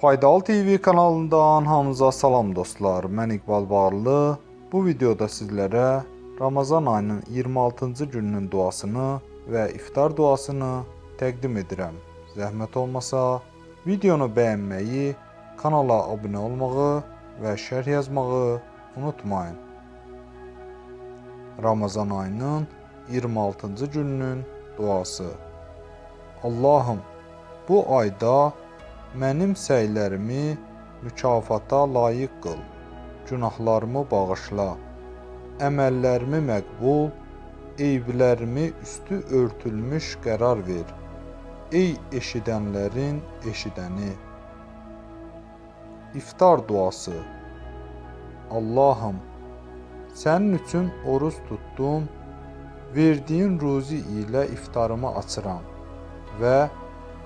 Faydalı TV kanalından hamınıza salam dostlar. Mən İqbal Barlı. Bu videoda sizlərə Ramazan ayının 26-cı gününün duasını və iftar duasını təqdim edirəm. Zəhmət olmasa videonu bəyənməyi, kanala abunə olmağı və şərh yazmağı unutmayın. Ramazan ayının 26-cı gününün duası. Allahım, bu ayda mənim səylərimi mükafata layiq qıl. Günahlarımı bağışla. Əməllərimi məqbul, eyblərimi üstü örtülmüş qərar ver. Ey eşidənlərin eşidəni. İftar duası. Allahım, sənin üçün oruz tutdum. Verdiyin ruzi ilə iftarımı açıram və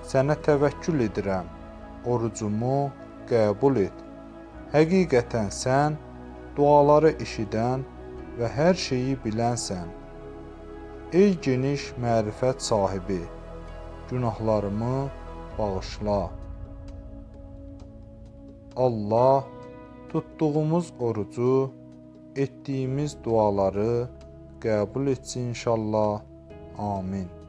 sənə təvəkkül edirəm. Orucumu qəbul et. Həqiqətən sən duaları eşidən və hər şeyi bilənsən. Ey geniş mərifət sahibi, günahlarımı bağışla. Allah tutduğumuz orucu, etdiyimiz duaları qəbul etsin inşallah. Amin.